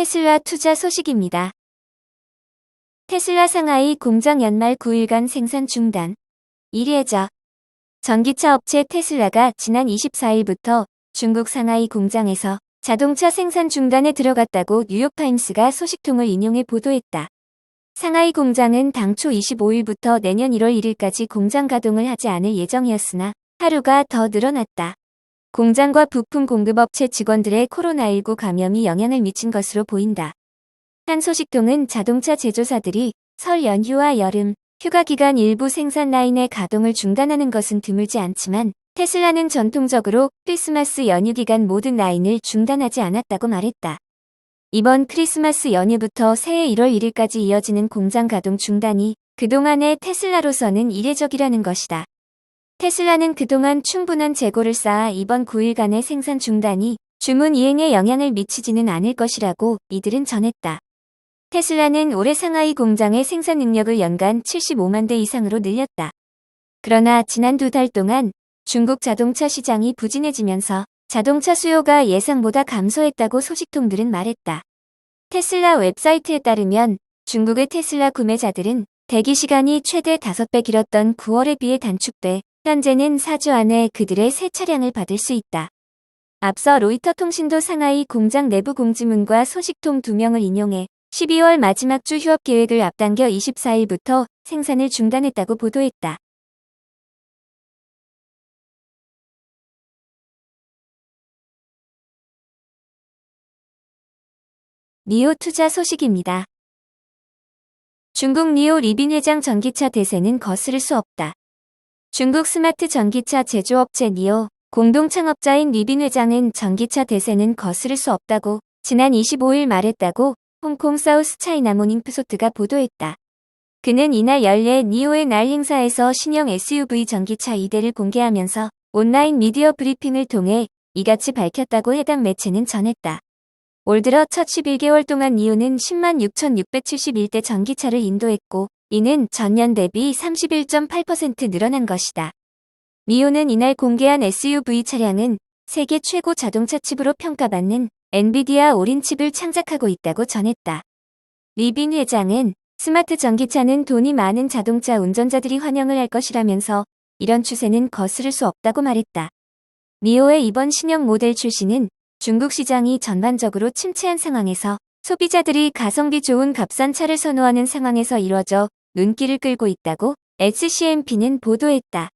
테슬라 투자 소식입니다. 테슬라 상하이 공장 연말 9일간 생산 중단. 1회죠. 전기차 업체 테슬라가 지난 24일부터 중국 상하이 공장에서 자동차 생산 중단에 들어갔다고 뉴욕타임스가 소식통을 인용해 보도했다. 상하이 공장은 당초 25일부터 내년 1월 1일까지 공장 가동을 하지 않을 예정이었으나 하루가 더 늘어났다. 공장과 부품 공급업체 직원들의 코로나19 감염이 영향을 미친 것으로 보인다. 한 소식통은 자동차 제조사들이 설 연휴와 여름, 휴가 기간 일부 생산 라인의 가동을 중단하는 것은 드물지 않지만 테슬라는 전통적으로 크리스마스 연휴 기간 모든 라인을 중단하지 않았다고 말했다. 이번 크리스마스 연휴부터 새해 1월 1일까지 이어지는 공장 가동 중단이 그동안의 테슬라로서는 이례적이라는 것이다. 테슬라는 그동안 충분한 재고를 쌓아 이번 9일간의 생산 중단이 주문 이행에 영향을 미치지는 않을 것이라고 이들은 전했다. 테슬라는 올해 상하이 공장의 생산 능력을 연간 75만 대 이상으로 늘렸다. 그러나 지난 두 달 동안 중국 자동차 시장이 부진해지면서 자동차 수요가 예상보다 감소했다고 소식통들은 말했다. 테슬라 웹사이트에 따르면 중국의 테슬라 구매자들은 대기 시간이 최대 5배 길었던 9월에 비해 단축돼 현재는 4주 안에 그들의 새 차량을 받을 수 있다. 앞서 로이터 통신도 상하이 공장 내부 공지문과 소식통 2명을 인용해 12월 마지막 주 휴업 계획을 앞당겨 24일부터 생산을 중단했다고 보도했다. 니오 투자 소식입니다. 중국 니오 리빈 회장 전기차 대세는 거스를 수 없다. 중국 스마트 전기차 제조업체 니오 공동 창업자인 리빈 회장은 전기차 대세는 거스를 수 없다고 지난 25일 말했다고 홍콩 사우스 차이나 모닝프소트가 보도했다. 그는 이날 열린 니오의 날 행사에서 신형 SUV 전기차 2대를 공개하면서 온라인 미디어 브리핑을 통해 이같이 밝혔다고 해당 매체는 전했다. 올 들어 첫 11개월 동안 니오는 10만 6,671대 전기차를 인도했고 이는 전년 대비 31.8% 늘어난 것이다. 니오는 이날 공개한 SUV 차량은 세계 최고 자동차 칩으로 평가받는 엔비디아 오린 칩을 창작하고 있다고 전했다. 리빈 회장은 스마트 전기차는 돈이 많은 자동차 운전자들이 환영을 할 것이라면서 이런 추세는 거스를 수 없다고 말했다. 니오의 이번 신형 모델 출시는 중국 시장이 전반적으로 침체한 상황에서 소비자들이 가성비 좋은 값싼 차를 선호하는 상황에서 이뤄져 눈길을 끌고 있다고 SCMP는 보도했다.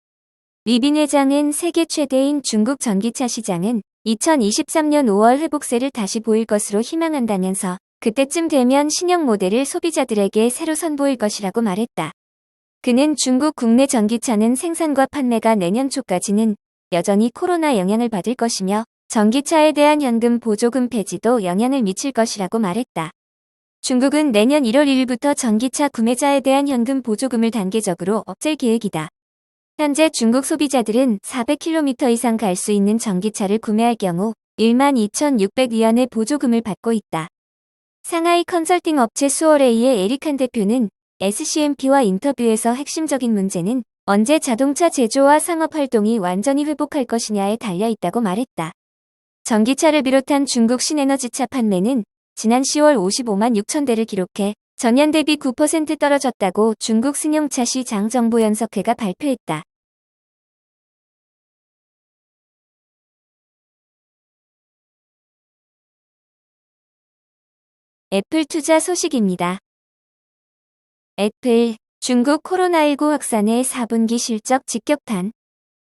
리빈 회장은 세계 최대인 중국 전기차 시장은 2023년 5월 회복세를 다시 보일 것으로 희망한다면서 그때쯤 되면 신형 모델을 소비자들에게 새로 선보일 것이라고 말했다. 그는 중국 국내 전기차는 생산과 판매가 내년 초까지는 여전히 코로나 영향을 받을 것이며 전기차에 대한 현금 보조금 폐지도 영향을 미칠 것이라고 말했다. 중국은 내년 1월 1일부터 전기차 구매자에 대한 현금 보조금을 단계적으로 없앨 계획이다. 현재 중국 소비자들은 400km 이상 갈 수 있는 전기차를 구매할 경우 12,600위안의 보조금을 받고 있다. 상하이 컨설팅 업체 수어레이의 에릭한 대표는 SCMP와 인터뷰에서 핵심적인 문제는 언제 자동차 제조와 상업 활동이 완전히 회복할 것이냐에 달려 있다고 말했다. 전기차를 비롯한 중국 신에너지차 판매는 지난 10월 55만 6천 대를 기록해 전년 대비 9% 떨어졌다고 중국 승용차 시장 정보연석회가 발표했다. 애플 투자 소식입니다. 애플, 중국 코로나19 확산의 4분기 실적 직격탄.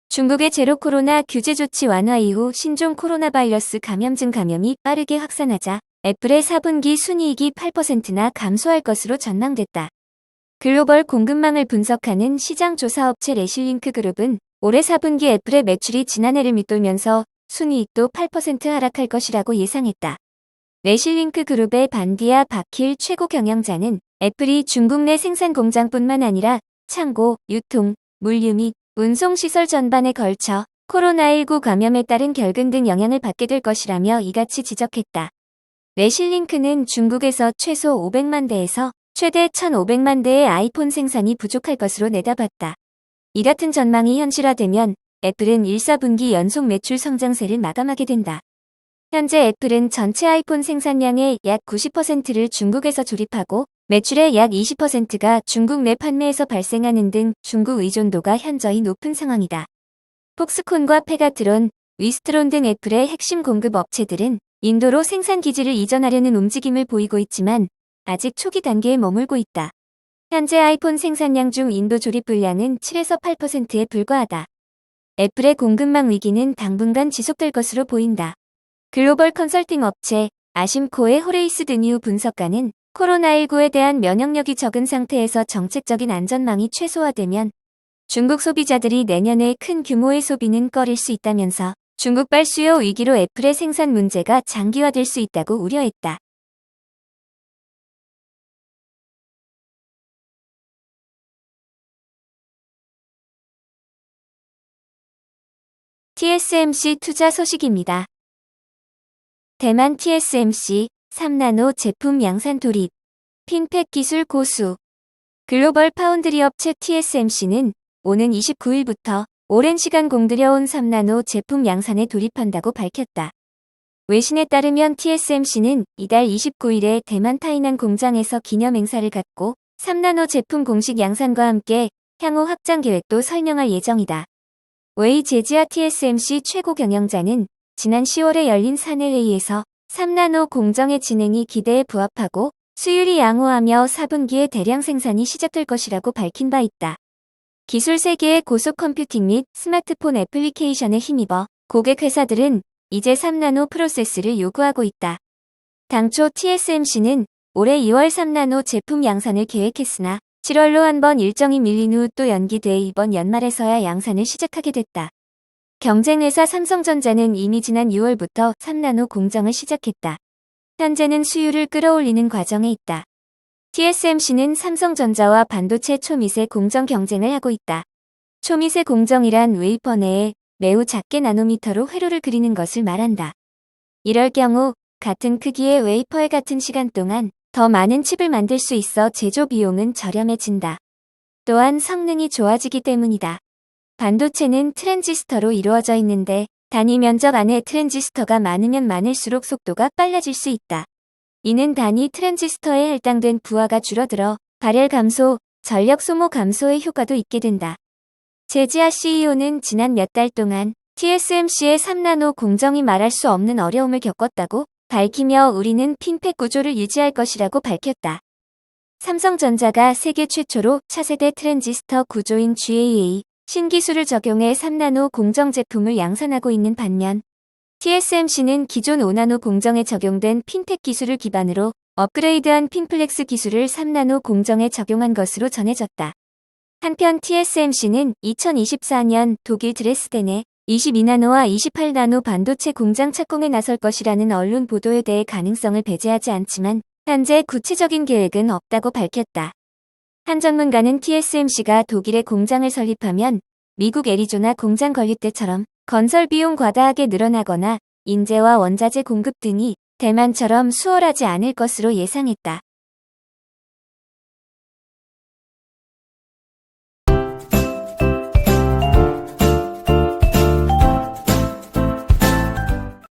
중국의 제로 코로나 규제 조치 완화 이후 신종 코로나 바이러스 감염증 감염이 빠르게 확산하자 애플의 4분기 순이익이 8%나 감소할 것으로 전망됐다. 글로벌 공급망을 분석하는 시장조사업체 레실링크 그룹은 올해 4분기 애플의 매출이 지난해를 밑돌면서 순이익도 8% 하락할 것이라고 예상했다. 레실링크 그룹의 반디아 바킬 최고 경영자는 애플이 중국 내 생산 공장뿐만 아니라 창고, 유통, 물류 및 운송시설 전반에 걸쳐 코로나19 감염에 따른 결근 등 영향을 받게 될 것이라며 이같이 지적했다. 레실링크는 중국에서 최소 500만 대에서 최대 1,500만 대의 아이폰 생산이 부족할 것으로 내다봤다. 이 같은 전망이 현실화되면 애플은 1, 4분기 연속 매출 성장세를 마감하게 된다. 현재 애플은 전체 아이폰 생산량의 약 90%를 중국에서 조립하고 매출의 약 20%가 중국 내 판매에서 발생하는 등 중국 의존도가 현저히 높은 상황이다. 폭스콘과 페가트론, 위스트론 등 애플의 핵심 공급 업체들은 인도로 생산 기지를 이전하려는 움직임을 보이고 있지만 아직 초기 단계에 머물고 있다. 현재 아이폰 생산량 중 인도 조립 분량은 7에서 8%에 불과하다. 애플의 공급망 위기는 당분간 지속될 것으로 보인다. 글로벌 컨설팅 업체 아심코의 호레이스 드니우 분석가는 코로나19에 대한 면역력이 적은 상태에서 정책적인 안전망이 최소화되면 중국 소비자들이 내년에 큰 규모의 소비는 꺼릴 수 있다면서 중국발 수요 위기로 애플의 생산 문제가 장기화될 수 있다고 우려했다. TSMC 투자 소식입니다. 대만 TSMC 3나노 제품 양산 돌입, 핀팩 기술 고수. 글로벌 파운드리 업체 TSMC는 오는 29일부터 오랜 시간 공들여온 3나노 제품 양산에 돌입한다고 밝혔다. 외신에 따르면 TSMC는 이달 29일에 대만 타이난 공장에서 기념 행사를 갖고 3나노 제품 공식 양산과 함께 향후 확장 계획도 설명할 예정이다. 웨이 제지아 TSMC 최고 경영자는 지난 10월에 열린 사내회의에서 3나노 공정의 진행이 기대에 부합하고 수율이 양호하며 4분기에 대량 생산이 시작될 것이라고 밝힌 바 있다. 기술 세계의 고속 컴퓨팅 및 스마트폰 애플리케이션에 힘입어 고객 회사들은 이제 3나노 프로세스를 요구하고 있다. 당초 TSMC는 올해 2월 3나노 제품 양산을 계획했으나 7월로 한 번 일정이 밀린 후 또 연기돼 이번 연말에서야 양산을 시작하게 됐다. 경쟁회사 삼성전자는 이미 지난 6월부터 3나노 공정을 시작했다. 현재는 수율을 끌어올리는 과정에 있다. TSMC는 삼성전자와 반도체 초미세 공정 경쟁을 하고 있다. 초미세 공정이란 웨이퍼 내에 매우 작게 나노미터로 회로를 그리는 것을 말한다. 이럴 경우 같은 크기의 웨이퍼에 같은 시간 동안 더 많은 칩을 만들 수 있어 제조 비용은 저렴해진다. 또한 성능이 좋아지기 때문이다. 반도체는 트랜지스터로 이루어져 있는데 단위 면적 안에 트랜지스터가 많으면 많을수록 속도가 빨라질 수 있다. 이는 단위 트랜지스터에 할당된 부하가 줄어들어 발열 감소, 전력 소모 감소의 효과도 있게 된다. 제지아 CEO는 지난 몇 달 동안 TSMC의 3나노 공정이 말할 수 없는 어려움을 겪었다고 밝히며 우리는 핀팩 구조를 유지할 것이라고 밝혔다. 삼성전자가 세계 최초로 차세대 트랜지스터 구조인 GAA 신기술을 적용해 3나노 공정 제품을 양산하고 있는 반면 TSMC는 기존 5나노 공정에 적용된 핀텍 기술을 기반으로 업그레이드한 핀플렉스 기술을 3나노 공정에 적용한 것으로 전해졌다. 한편 TSMC는 2024년 독일 드레스덴에 22나노와 28나노 반도체 공장 착공에 나설 것이라는 언론 보도에 대해 가능성을 배제하지 않지만 현재 구체적인 계획은 없다고 밝혔다. 한 전문가는 TSMC가 독일에 공장을 설립하면 미국 애리조나 공장 건립 때처럼 건설 비용 과다하게 늘어나거나 인재와 원자재 공급 등이 대만처럼 수월하지 않을 것으로 예상했다.